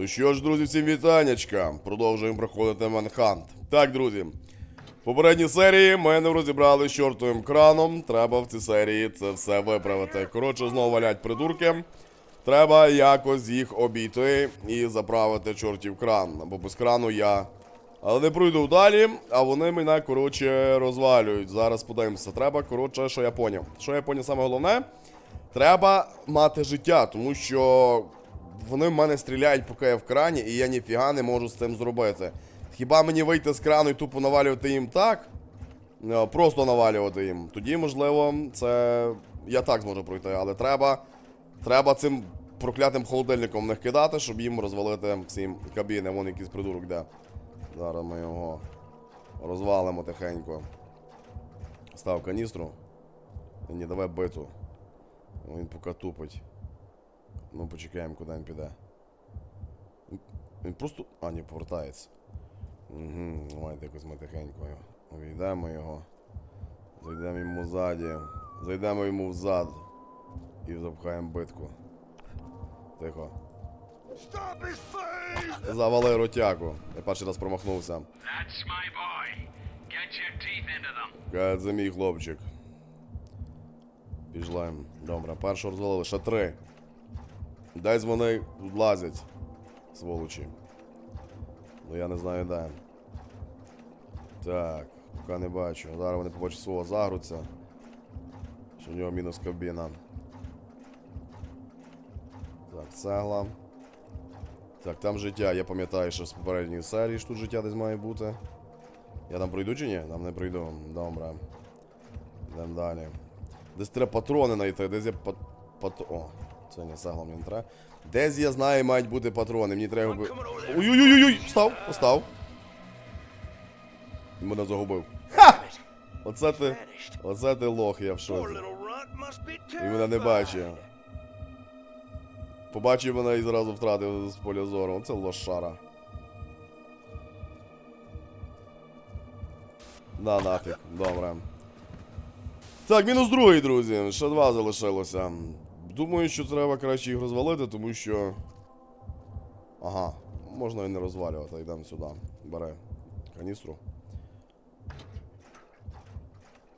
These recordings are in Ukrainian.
Ну що ж, друзі, всім вітаннячка. Продовжуємо проходити Манхант. Так, друзі. В попередній серії ми не розібрали з чортовим краном. Треба в цій серії це все виправити. Коротше, знову валять придурки. Треба якось їх обійти і заправити чортів кран. Бо без крану я. Але не пройду далі, а вони мене, коротше, розвалюють. Зараз подивимося. Треба, коротше, що я поняв. Що я поняв саме головне? Треба мати життя, тому що вони в мене стріляють, поки я в крані, і я ніфіга не можу з цим зробити. Хіба мені вийти з крану і тупо навалювати їм так? Е, Просто навалювати їм. Тоді, можливо, це я так зможу пройти, але треба. Треба цим проклятим холодильником них кидати, щоб їм розвалити всім кабіни. Вон якийсь придурок де. Зараз ми його розвалимо тихенько. Став каністру. Ні, давай биту. Він поки тупить. Ну, почекаємо, куди він піде. Він- просто. А, ні, повертається. Угу, давайте якось ми тихенько його. Увійдемо його. Зайдемо йому ззаді. Зайдемо йому взад. І запхаємо битку. Тихо. Завали ротяку. Я перший раз промахнувся. That's my boy. Get your teeth into them. Каже, це мій хлопчик. Пішли. Добре, першого розвалили. Ще три. Десь вони влазять. Сволочі. Ну я не знаю де. Так, поки не бачу. Зараз вони побачать свого загруться. Що в нього мінус кабіна. Так, цегла. Так, там життя. Я пам'ятаю, що з попередньої серії ж тут життя десь має бути. Я там пройду чи ні? Там не пройду. Добре. Йдемо далі. Десь треба патрони знайти, десь є пат... пат... О, це не цегла мені не треба. Десь я знаю, мають бути патрони. Мені треба би. Ой-ой-ой-ой! Встав, постав. Мене загубив. Ха! Оце ти. Оце ти лох, я в шоці. Він мене не бачив. Побачив мене і зразу втратив з поля зору. Оце лошара. На нафіг, добре. Так, мінус другий, друзі. Ще два залишилося. Думаю, що треба краще їх розвалити, тому що. Ага, можна і не розвалювати. Йдемо сюди. Бере каністру.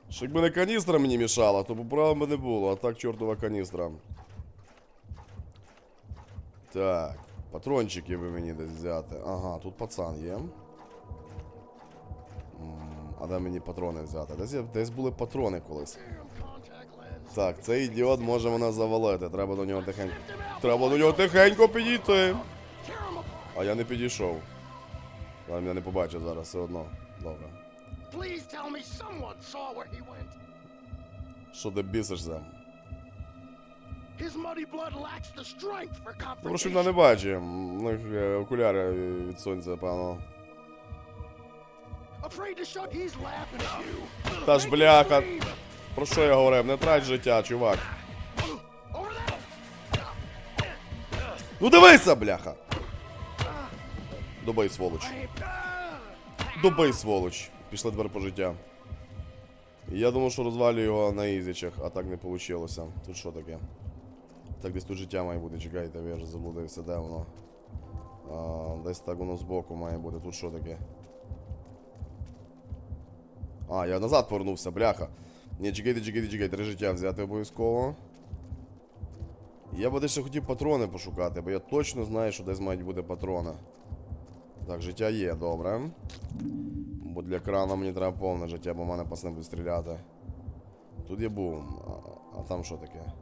Що якби не каністра мені мішала, то проблем би не було, а так чортова каністра. Так, патрончики би мені десь взяти. Ага, тут пацан є. А де мені патрони взяти? Десь, десь були патрони колись. Так, цей ідіот може мене завалити. Треба до нього тихенько. Треба до нього тихенько підійти. А я не підійшов. Але мене не побачить зараз все одно. Добре. Що ти бісишся? For Ну, що мене не бачить. У них е, окуляри від сонця, певно. Та ж бляха. Про що я говорив? Не трать життя, чувак. Ну дивися, бляха! Добий, сволоч. Добий, сволоч. Пішли тепер по життя. Я думав, що розвалю його на ізічах, а так не вийшло. Тут що таке? Так десь тут життя має бути, чекайте, я вже заблудився, де воно. А, десь так воно збоку має бути. Тут що таке? А, я назад повернувся, бляха. Ні, чекайте, чекайте, чекайте, три життя взяти обов'язково. Я би десь хотів патрони пошукати, бо я точно знаю, що десь мають бути патрони. Так, життя є, добре. Бо для крана мені треба повне життя, бо мене пацани будуть стріляти. Тут я був. А, а там що таке?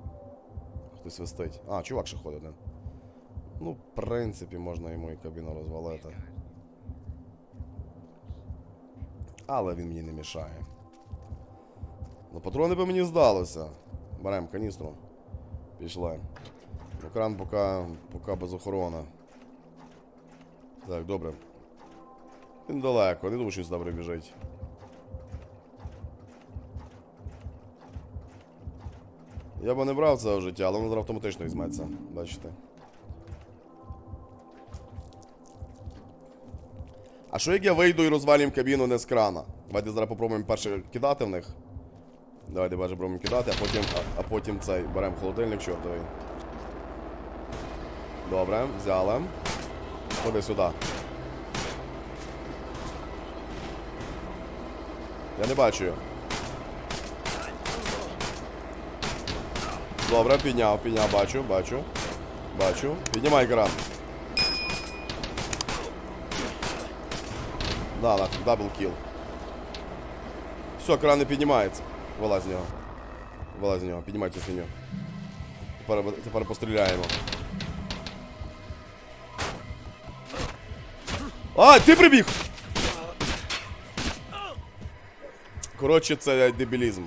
Хтось свистить. А, чувак ще ходить один. Ну, в принципі, можна йому і кабіну розвалити. Але він мені не мішає. Ну, патрони би мені здалося. Беремо каністру. Пішли. Ну, кран поки, поки без охорони. Так, добре. Він далеко, не думаю, що він сюди прибіжить. Я би не брав це в життя, але воно зараз автоматично візьметься. Бачите. А що як я вийду і розвалюємо кабіну не з крана? Давайте зараз попробуємо перше кидати в них. Давайте перше пробуємо кидати, а потім, а, а потім цей. Беремо холодильник чортовий. Добре, взяли. Ходи сюди. Я не бачу. Добре, підняв, підняв, бачу, бачу. Бачу. Піднімай кран. Да, нафіг, дабл кіл. Все, кран не піднімається. Вилазь з нього. Вилазь з нього, піднімай цю свиню. Тепер, тепер постріляємо. А, ти прибіг! Коротше, це дебілізм.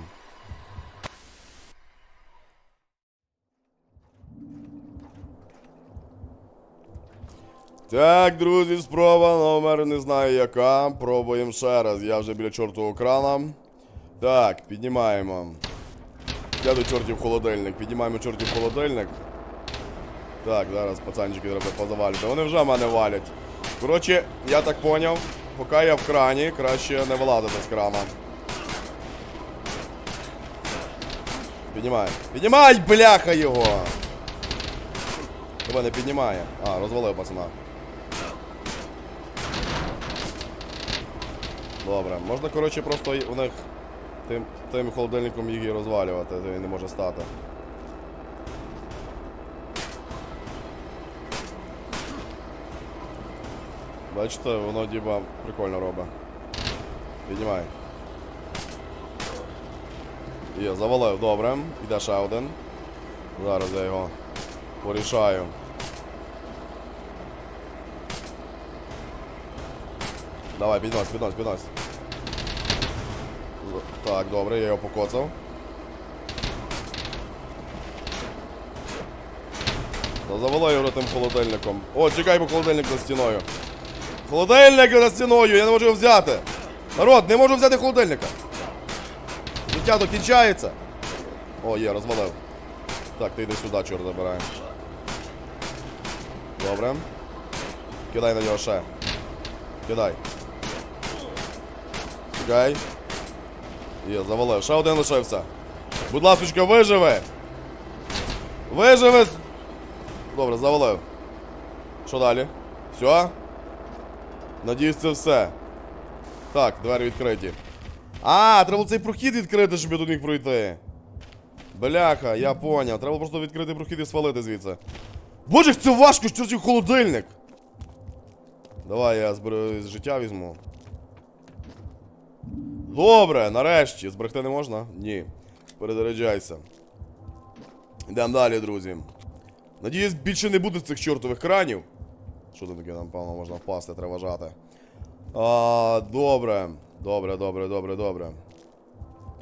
Так, друзі, спроба номер не знаю яка. Пробуємо ще раз. Я вже біля чортового крана. Так, піднімаємо. Я до чортів холодильник. Піднімаємо чортів холодильник. Так, зараз пацанчики треба позавалювати. Вони вже мене валять. Коротше, я так поняв, поки я в крані, краще не вилазити з крана. Піднімай. Піднімай, бляха його! Тебе не піднімає. А, розвалив пацана. Добре, можна, коротше, просто у них тим, тим холодильником їх і розвалювати, то він не може стати. Бачите, воно діба прикольно робить. Піднімай. Є, завалив, добре. Іде ще один. Зараз я його порішаю. Давай, піднось, піднось, піднось. Так, добре, я його покоцав. Та завалив його тим холодильником. О, чекай, бо холодильник за стіною. Холодильник за стіною, я не можу його взяти. Народ, не можу взяти холодильника. Життя докінчається. О, є, розвалив. Так, ти йди сюди, чорт забирай. Добре. Кидай на нього ще. Кидай. Чекай. Є, завалив. Ще один лишився. Будь ласочка, виживи! Виживи! Добре, завалив. Що далі? Все? Надіюсь, це все. Так, двері відкриті. А, треба цей прохід відкрити, щоб я тут міг пройти. Бляха, я поняв. Треба просто відкрити прохід і свалити звідси. Боже, це важко, що це холодильник. Давай я зберу з життя візьму. Добре, нарешті. Зберегти не можна? Ні. Перезаряджайся. Йдемо далі, друзі. Надіюсь, більше не буде цих чортових кранів. Що там таке, нам, певно, можна впасти, треба вважати. А, добре. Добре, добре, добре, добре.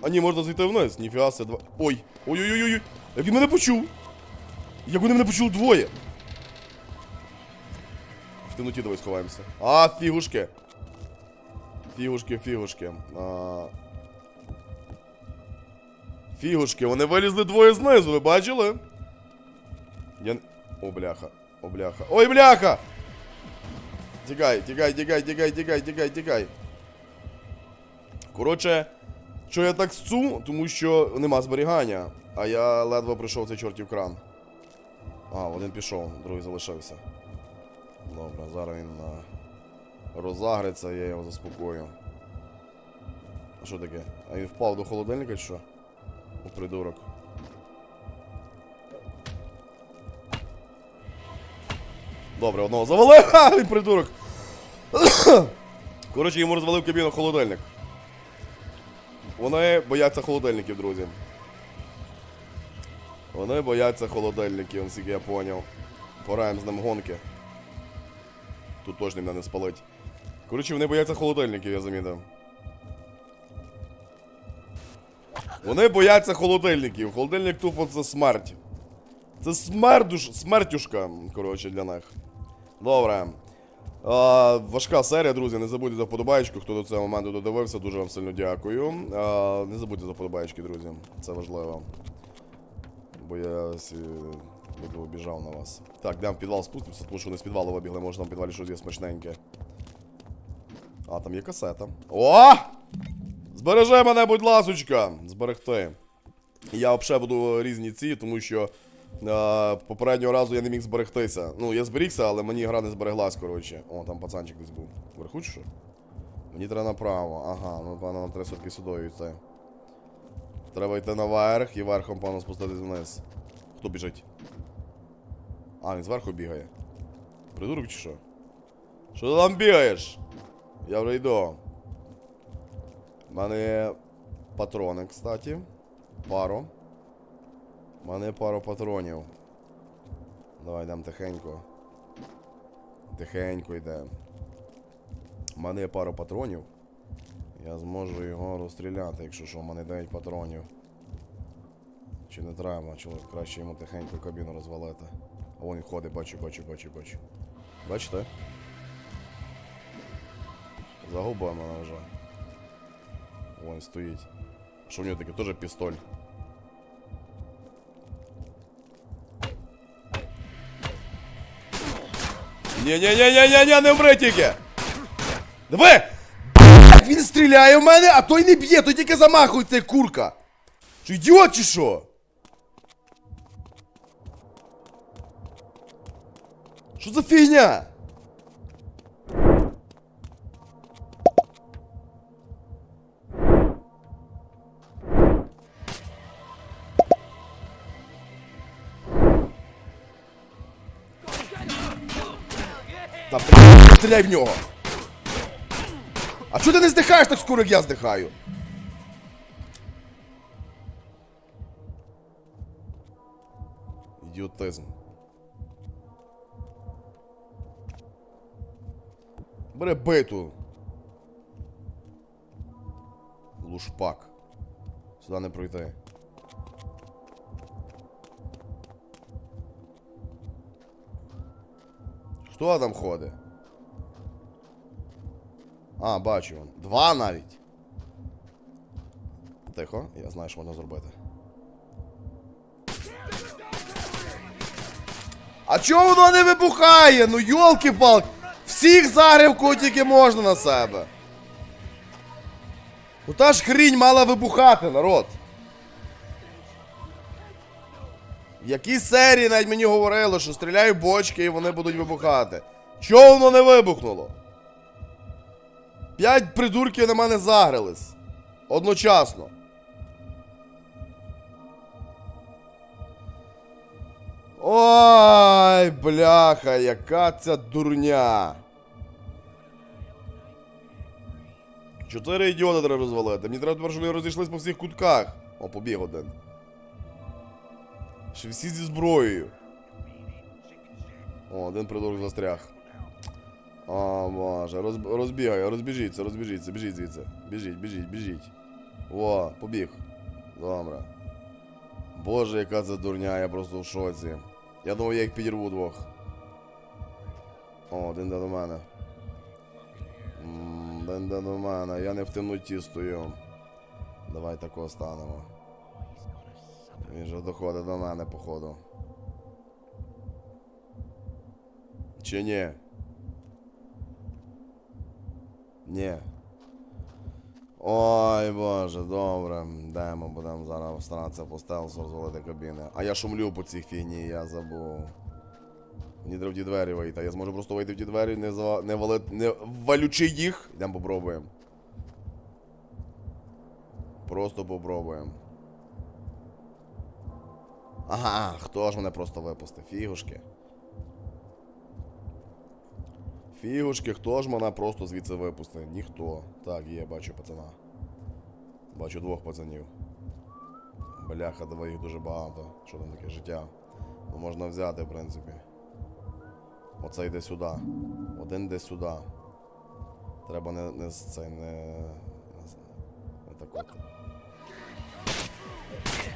А ні, можна зайти вниз. Ніфіга це два. Ой! Ой-ой-ой-ой! Як він мене почув! Як вони мене почули двоє! В темноті давай сховаємося. А, фігушки! Фігушки, фігушки. А... Фігушки, вони вилізли двоє знизу, ви бачили? Я... О, бляха. О, бляха. Ой, бляха! Тікай, тікай, тікай, тікай, тікай, тікай, тікай. Коротше, що я так сцу, тому що нема зберігання. А я ледве прийшов цей чортів кран. А, один пішов, другий залишився. Добре, зараз він розагриться, я його заспокою. А що таке? А він впав до холодильника чи що? О, придурок. Добре, одного завалив! Ха, він придурок! Коротше, йому розвалив кабіну холодильник. Вони бояться холодильників, друзі. Вони бояться холодильників, наскільки я поняв. Пораємо з ним гонки. Тут точно мене не спалить. Коротше, вони бояться холодильників, я замітив. Вони бояться холодильників. Холодильник тупо це смерть. Це смердуш, смертюшка, коротше, для них. Добре. А, важка серія, друзі. Не забудьте за вподобаєчку, хто до цього моменту додивився. Дуже вам сильно дякую. А, не забудьте за вподобаєчки, друзі. Це важливо. Бо я буду на вас. Так, йдемо в підвал спустимося, тому що вони з підвалу вибігли, може там в підвалі щось є смачненьке. А, там є касета. О! Збережи мене, будь ласочка! Зберегти. Я взагалі буду різні ці, тому що Е, попереднього разу я не міг зберегтися. Ну, я зберігся, але мені гра не збереглась, коротше. О, там пацанчик десь був. Вверху чи що? Мені треба направо. Ага, ну нам треба все-таки сюди йти. Треба йти наверх і верхом, певно, спуститись вниз. Хто біжить? А, він зверху бігає. Придурок чи що? Що ти там бігаєш? Я вже йду. У мене є патрони, кстати. Пару. У мене є пару патронів. Давай йдемо тихенько. Тихенько йдемо. У мене є пару патронів. Я зможу його розстріляти, якщо що, у мене 9 патронів. Чи не треба, чи краще йому тихенько кабіну розвалити. А вон ходить, бачу, бачу, бачу, бачу. Бачите? Загубила мене вже. Вон стоїть. Що в нього таке? Теж пістоль. Ні-ні-ні-ні-ні, не вмри тільки! Диви! Блядь, Він стріляє в мене, а той не б'є, той тільки замахується, як курка. Що ідіот чи що? Що за фігня? Стріляй в нього. А чого ти не здихаєш так скоро, як я здихаю? Ідіотизм. Бери биту. Лушпак. Сюди не пройти. Хто там ходить? А, бачу. Два навіть. Тихо, я знаю, що можна зробити. А чого воно не вибухає? Ну йолки-палки! Всіх загрів кого тільки можна на себе. Ну та ж хрінь мала вибухати, народ. В якій серії навіть мені говорили, що стріляю бочки і вони будуть вибухати. Чого воно не вибухнуло? П'ять придурків на мене загрились. Одночасно. Ой, бляха, яка ця дурня. Чотири ідіоти треба розвалити. Мені треба тепер, щоб вони розійшлись по всіх кутках. О, побіг один. Ще всі зі зброєю. О, один придурок застряг. О, боже, роз, розбігай, розбіжіться, розбіжіться, біжіть звідси. Біжіть, біжіть, біжіть. О, побіг. Добре. Боже, яка це дурня, я просто в шоці. Я думав, я їх підірву двох. О, один де до мене. Один де до мене, я не в темноті стою. Давай тако станемо. Він же доходить до мене, походу. Чи ні? Ні. Ой, боже, добре. Йдемо, будемо зараз старатися по стелсу розвалити кабіни. А я шумлю по цій фігні, я забув. Мені треба в ті двері вийти. Я зможу просто вийти в ті двері, не, за... не, вали... не валючи їх. Йдемо попробуємо. Просто попробуємо. Ага, хто ж мене просто випустив? Фігушки. Фігушки, хто ж мене просто звідси випустив? Ніхто. Так, є, бачу пацана. Бачу двох пацанів. Бляха, давай їх дуже багато. Що там таке життя? Ну можна взяти, в принципі. Оце йде сюди. Один йде сюди. Треба не, не з цей, не. не Отак от.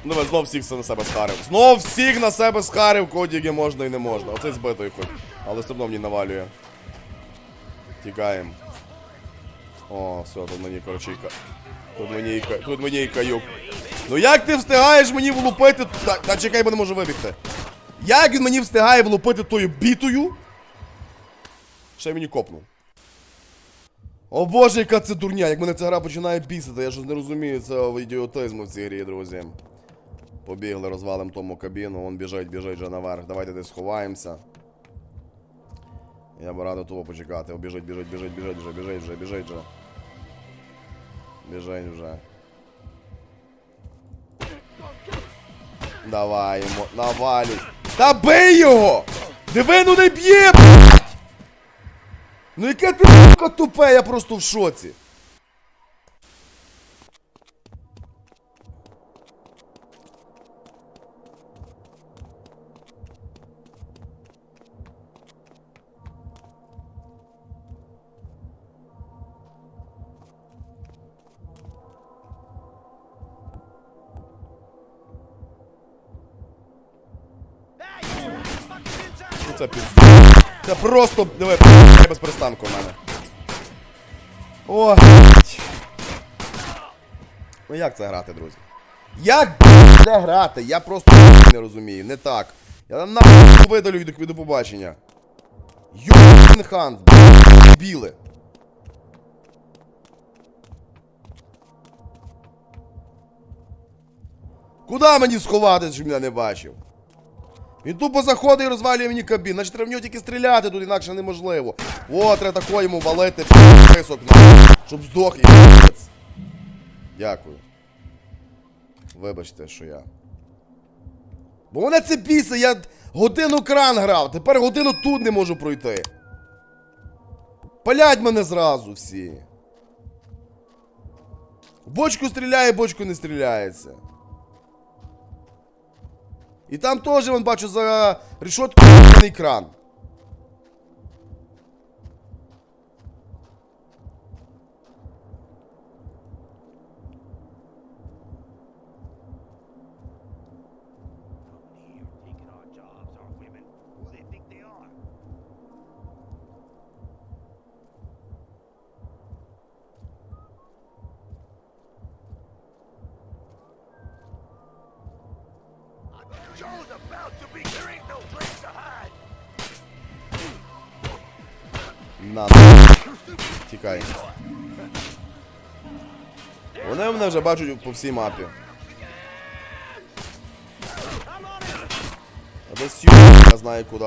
Ну, ви знов всіх на себе схарив. Знов всіх на себе схарив, кодіки можна і не можна. Оцей збитий хоч. Але все одно мені навалює. Тікаємо. О, все, тут мені, коротше, і. Тут мені і. Тут мені і каюк. Ну як ти встигаєш мені влупити. Та, та чекай, бо не можу вибігти. Як він мені встигає влупити тою бітою? Ще мені копнув. О боже, яка це дурня, як мене ця гра починає бісити, я щось не розумію цього ідіотизму в цій грі, друзі. Побігли, розвалим тому кабіну, он біжить, біжить вже наверх. Давайте десь сховаємося. Я б радив того почекати. О, біжить, біжить, біжить, біжить вже, біжить вже, біжить вже. Біжить вже. Давай йому, навалюй. Та бий його! Диви, ну не б'є! Ну яке ти тупе, я просто в шоці. Перестанку в мене. О. Ну як це грати, друзі? Як це грати? Я просто не розумію, не так. Я нахуй видалю від, від побачення. Хан, біле. Куда мені сховатися, щоб мене не бачив? Він тупо заходить і розвалює мені кабін. Значить треба в нього тільки стріляти тут, інакше неможливо. О, треба тако йому валити писок щоб здох їбець. Дякую. Вибачте, що я. Бо мене це біса, я годину кран грав, тепер годину тут не можу пройти. Палять мене зразу всі. Бочку стріляє, бочку не стріляється. І там теж, вон бачу, за ебаний кран. Вони мене вже бачать по всій мапі. Десь я знаю куди.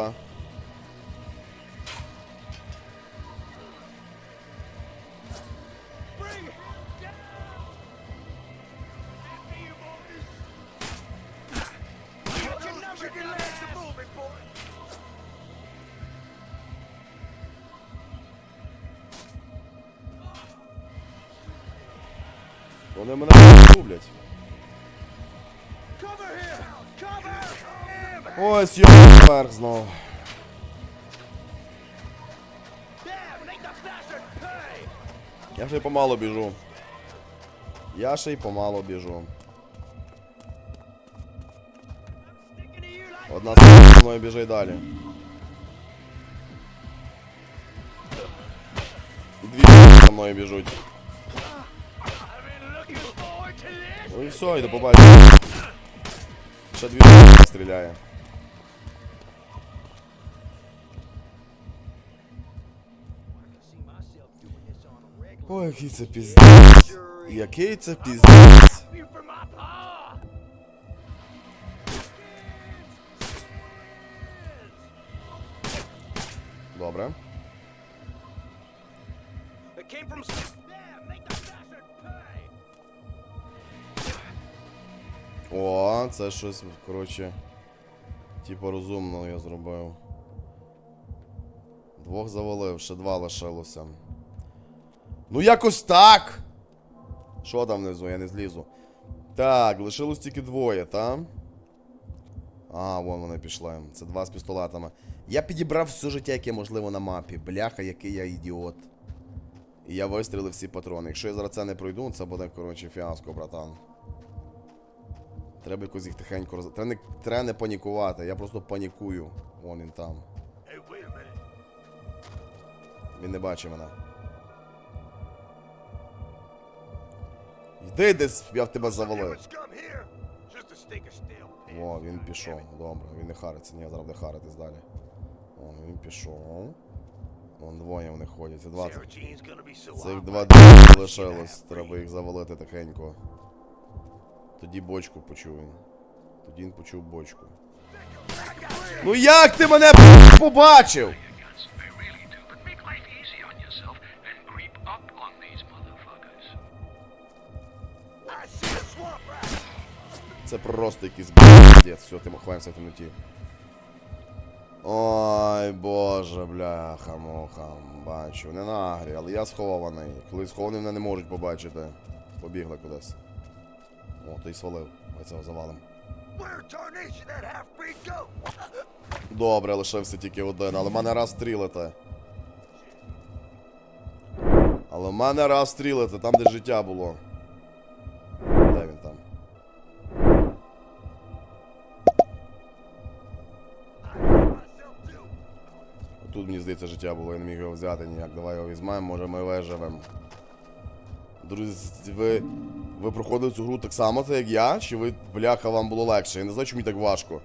Ось йо вверх знов. Damn, make the bastard pay! Я ще й помало біжу. Я ще й помало біжу. Sticking to you like Одна з зі мною біжить далі. І дві за мною біжуть. I've been looking forward to this. Ну і все, і до побачення. Ще дві стріляє. Ой, який це піздець. Який це піздець. Добре. О, це щось, коротше. Типу розумно я зробив. Двох завалив, ще два лишилося. Ну якось так! Що там внизу, я не злізу. Так, лишилось тільки двоє, та? А, вон вони пішли. Це два з пістолетами. Я підібрав все життя, яке можливо на мапі. Бляха, який я ідіот. І я вистрілив всі патрони. Якщо я зараз це не пройду, це буде, коротше, фіаско, братан. Треба якось їх тихенько роз... Треба не, треба не панікувати, я просто панікую. Вон він там. Він не бачить мене. Йди десь, я в тебе завалив. О, він пішов. Добре, він не хариться. Ні, зараз буде харитись далі. О, він пішов. Вон двоє вони ходять. Це два. Sarah Jean's gonna be so Цих hot два right now, д- лишилось. Треба їх завалити тихенько. Тоді бочку почую. Тоді він почув бочку. Ну як ти мене побачив? Це просто якийсь б***ць. Все, ти ховаємося в темноті. Ой, боже, бляха, муха. Бачу, не нагрі, але я схований. Коли схований, мене не можуть побачити. Побігли кудись. О, ти свалив. Ой, цього завалим. Добре, лишився тільки один, але в мене раз стрілити. Але в мене раз стрілити, там, де життя було. Здається, життя було, я не міг його взяти ніяк. Давай його візьмемо, може ми виживемо. Друзі, ви. Ви проходили цю гру так само, як я? Чи ви, бляха, вам було легше? Я не знаю, чому мені так важко.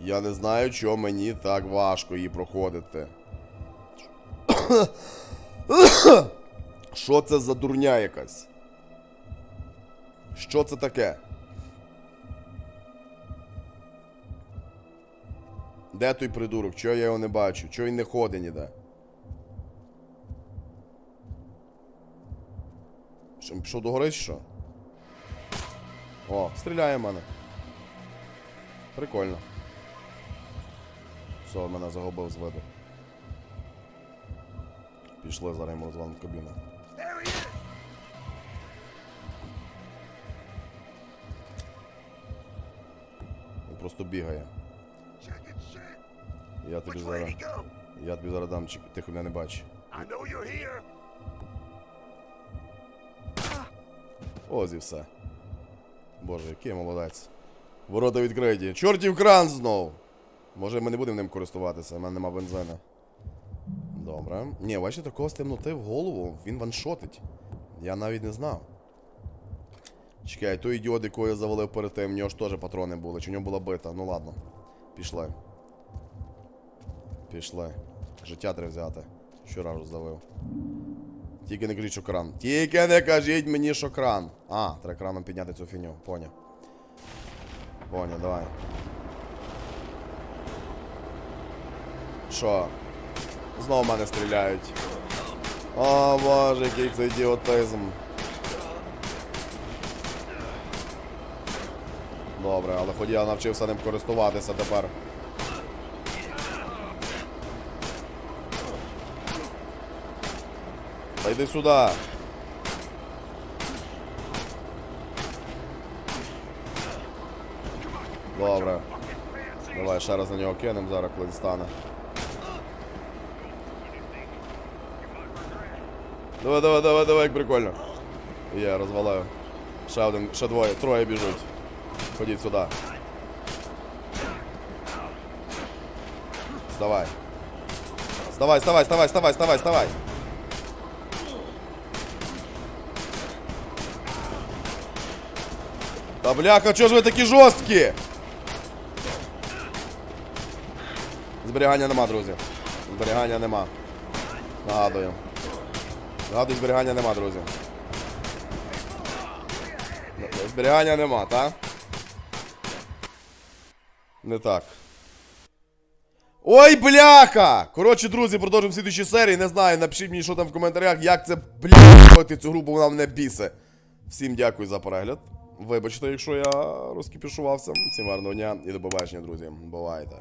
Я не знаю, чому мені так важко її проходити. Що це за дурня якась? Що це таке? Де той придурок? Чого я його не бачу? Чого він не ходить ніде? Що, пішов до гори що? О, стріляє в мене. Прикольно. Все, мене загубив з виду. Пішли зараз йому розвалимо кабіну. Він просто бігає. Я тобі зараз. Я тобі зараз дам чик. Тихо мене не бачиш. Ось і все. Боже, який молодець. Ворота відкриті. Чортів кран знов! Може ми не будемо ним користуватися, в мене нема бензина. Добре. Ні, бачите, такого з темноти в голову він ваншотить. Я навіть не знав. Чекай, той ідіот, якого я завалив перед тим, в нього ж теж патрони були, чи в нього була бита. Ну ладно. Пішли. Пішли. Життя треба взяти. Щоразу здавив. Тільки не кажіть, що кран. Тільки не кажіть мені, що кран. А, треба краном підняти цю фіню. Поняв. Поняв, давай. Що? Знову в мене стріляють. О, боже, який це ідіотизм. Добре, але хоч я навчився ним користуватися тепер. Та йди сюди. Добре. Давай ще раз на нього кинемо зараз, коли він стане. Давай, давай, давай, давай, як прикольно. Є, розвалив. Ще один, ще двоє, троє біжуть. Ходіть сюди. Вставай. Вставай, вставай, вставай, вставай, вставай, вставай. Та бляха, чого ж ви такі жорсткі? Зберігання нема, друзі. Зберігання нема. Нагадую. Нагадую, зберігання нема, друзі. Зберігання нема, так? Не так. Ой, бляха! Коротше, друзі, продовжимо в слідчій серії. Не знаю, напишіть мені, що там в коментарях, як це, бляха, цю гру, бо вона мене бісе. Всім дякую за перегляд. Вибачте, якщо я розкіпішувався. Всім гарного дня і до побачення, друзі. Бувайте.